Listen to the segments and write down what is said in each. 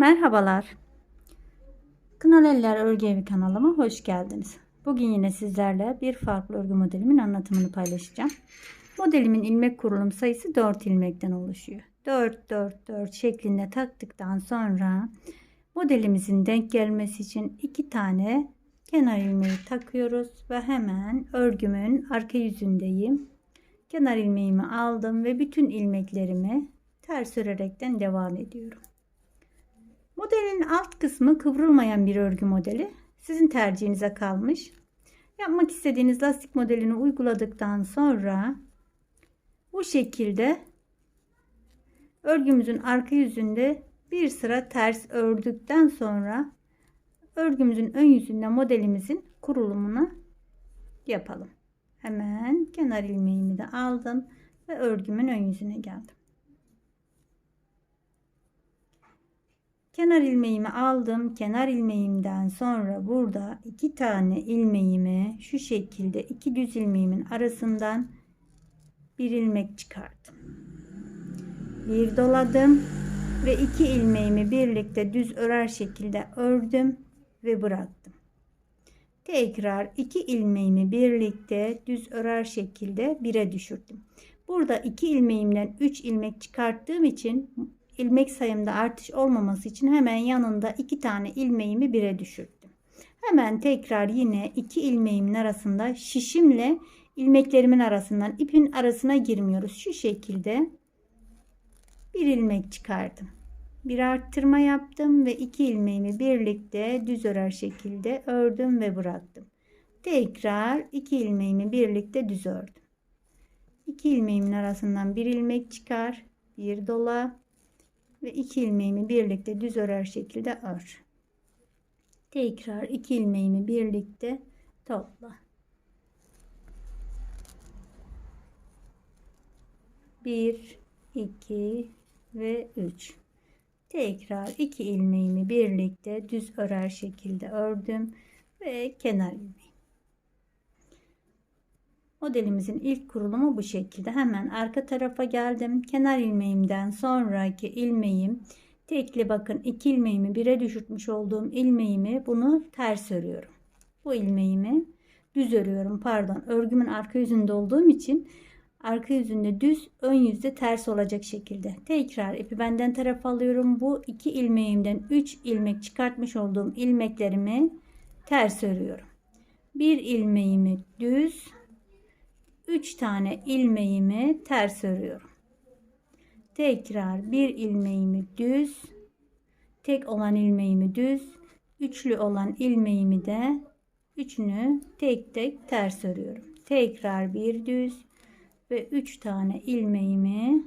Merhabalar. Kınalı Eller Örgü Evi kanalıma hoş geldiniz. Bugün yine sizlerle bir farklı örgü modelimin anlatımını paylaşacağım. Modelimin ilmek kurulum sayısı 4 ilmekten oluşuyor. 4 4 4 şeklinde taktıktan sonra modelimizin denk gelmesi için 2 tane kenar ilmeği takıyoruz ve hemen örgümün arka yüzündeyim. Kenar ilmeğimi aldım ve bütün ilmeklerimi ters örerekten devam ediyorum. Modelin alt kısmı kıvrılmayan bir örgü modeli. Sizin tercihinize kalmış. Yapmak istediğiniz lastik modelini uyguladıktan sonra bu şekilde örgümüzün arka yüzünde bir sıra ters ördükten sonra örgümüzün ön yüzünde modelimizin kurulumunu yapalım. Hemen kenar ilmeğimi de aldım ve örgümün ön yüzüne geldim. Kenar ilmeğimi aldım. Kenar ilmeğimden sonra burada iki tane ilmeğimi şu şekilde iki düz ilmeğimin arasından bir ilmek çıkardım. Bir doladım ve iki ilmeğimi birlikte düz örer şekilde ördüm ve bıraktım. Tekrar iki ilmeğimi birlikte düz örer şekilde bire düşürdüm. Burada iki ilmeğimden 3 ilmek çıkarttığım için ilmek sayımda artış olmaması için hemen yanında iki tane ilmeğimi bire düşürdüm. Hemen tekrar yine iki ilmeğimin arasında şişimle ilmeklerimin arasından ipin arasına girmiyoruz. Şu şekilde bir ilmek çıkardım. Bir arttırma yaptım ve iki ilmeğimi birlikte düz örer şekilde ördüm ve bıraktım. Tekrar iki ilmeğimi birlikte düz ördüm. İki ilmeğimin arasından bir ilmek çıkar, bir dola, ve iki ilmeğimi birlikte düz örer şekilde ör. Tekrar iki ilmeğimi birlikte topla. Bir, iki ve üç. Tekrar iki ilmeğimi birlikte düz örer şekilde ördüm ve kenar ilmeği. Modelimizin ilk kurulumu bu şekilde. Hemen arka tarafa geldim. Kenar ilmeğimden sonraki ilmeğim tekli bakın iki ilmeğimi bire düşürtmüş olduğum ilmeğimi bunu ters örüyorum. Bu ilmeğimi düz örüyorum. Pardon örgümün arka yüzünde olduğum için arka yüzünde düz ön yüzde ters olacak şekilde. Tekrar ipi benden taraf alıyorum. Bu iki ilmeğimden 3 ilmek çıkartmış olduğum ilmeklerimi ters örüyorum. Bir ilmeğimi düz 3 tane ilmeğimi ters örüyorum. Tekrar bir ilmeğimi düz, tek olan ilmeğimi düz, üçlü olan ilmeğimi de üçünü tek tek ters örüyorum. Tekrar bir düz ve 3 tane ilmeğimi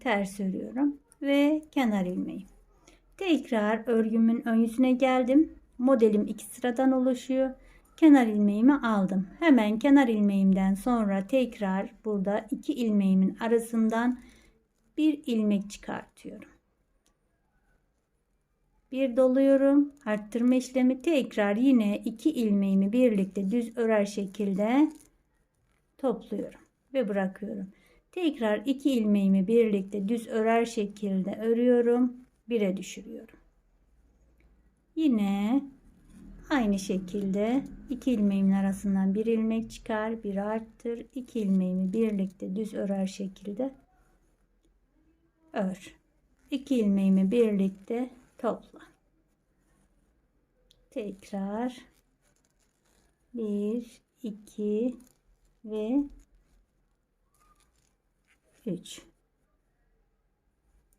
ters örüyorum ve kenar ilmeğim. Tekrar örgümün ön yüzüne geldim. Modelim iki sıradan oluşuyor kenar ilmeğimi aldım. Hemen kenar ilmeğimden sonra tekrar burada iki ilmeğimin arasından bir ilmek çıkartıyorum. Bir doluyorum. Arttırma işlemi tekrar yine iki ilmeğimi birlikte düz örer şekilde topluyorum ve bırakıyorum. Tekrar iki ilmeğimi birlikte düz örer şekilde örüyorum. Bire düşürüyorum. Yine Aynı şekilde iki ilmeğimin arasından bir ilmek çıkar, bir arttır. iki ilmeğimi birlikte düz örer şekilde ör. İki ilmeğimi birlikte topla. Tekrar bir, iki ve üç.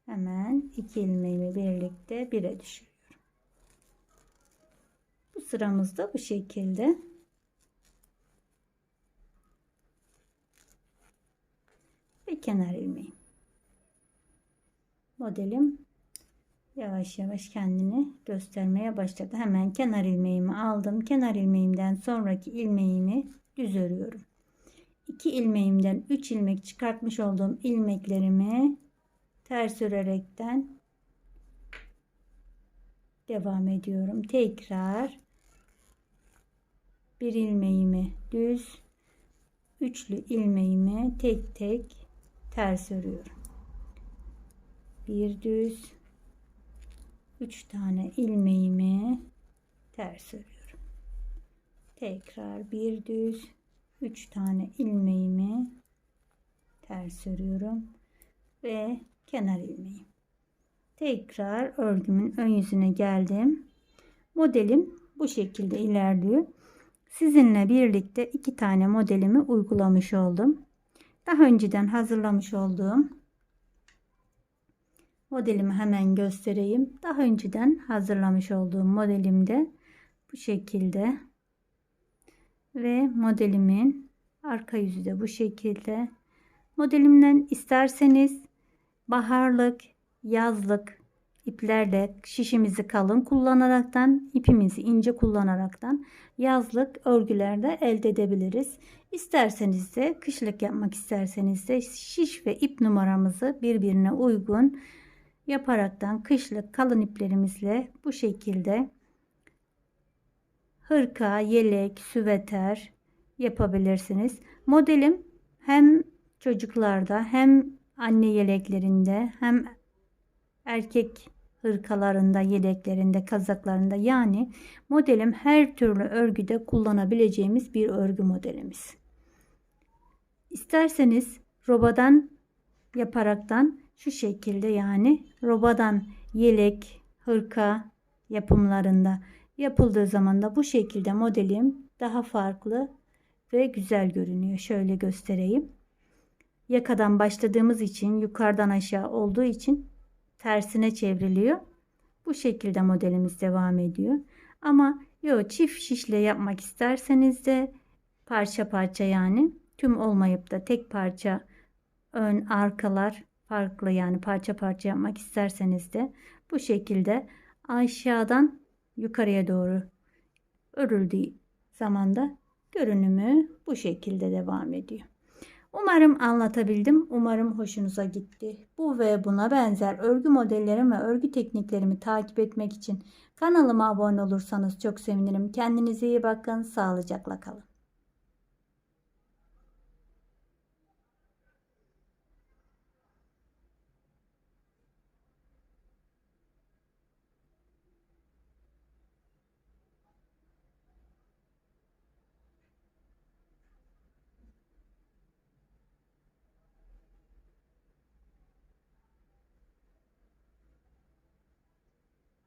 Hemen iki ilmeğimi birlikte bire düşür sıramız da bu şekilde. Ve kenar ilmeği. Modelim yavaş yavaş kendini göstermeye başladı. Hemen kenar ilmeğimi aldım. Kenar ilmeğimden sonraki ilmeğimi düz örüyorum. 2 ilmeğimden 3 ilmek çıkartmış olduğum ilmeklerimi ters örerekten devam ediyorum. Tekrar bir ilmeğimi düz üçlü ilmeğimi tek tek ters örüyorum bir düz 3 tane ilmeğimi ters örüyorum. Tekrar bir düz 3 tane ilmeğimi ters örüyorum ve kenar ilmeği. Tekrar örgümün ön yüzüne geldim. Modelim bu şekilde ilerliyor. Sizinle birlikte iki tane modelimi uygulamış oldum. Daha önceden hazırlamış olduğum modelimi hemen göstereyim. Daha önceden hazırlamış olduğum modelimde bu şekilde ve modelimin arka yüzü de bu şekilde. Modelimden isterseniz baharlık, yazlık iplerle şişimizi kalın kullanaraktan, ipimizi ince kullanaraktan yazlık örgülerde elde edebiliriz. İsterseniz de kışlık yapmak isterseniz de şiş ve ip numaramızı birbirine uygun yaparaktan kışlık kalın iplerimizle bu şekilde hırka, yelek, süveter yapabilirsiniz. Modelim hem çocuklarda hem anne yeleklerinde hem erkek hırkalarında, yeleklerinde, kazaklarında yani modelim her türlü örgüde kullanabileceğimiz bir örgü modelimiz. İsterseniz robadan yaparaktan şu şekilde yani robadan yelek, hırka yapımlarında yapıldığı zaman da bu şekilde modelim daha farklı ve güzel görünüyor. Şöyle göstereyim. Yakadan başladığımız için yukarıdan aşağı olduğu için tersine çevriliyor. Bu şekilde modelimiz devam ediyor. Ama yo çift şişle yapmak isterseniz de parça parça yani tüm olmayıp da tek parça ön arkalar farklı yani parça parça yapmak isterseniz de bu şekilde aşağıdan yukarıya doğru örüldüğü zamanda görünümü bu şekilde devam ediyor. Umarım anlatabildim. Umarım hoşunuza gitti. Bu ve buna benzer örgü modellerimi ve örgü tekniklerimi takip etmek için kanalıma abone olursanız çok sevinirim. Kendinize iyi bakın. Sağlıcakla kalın.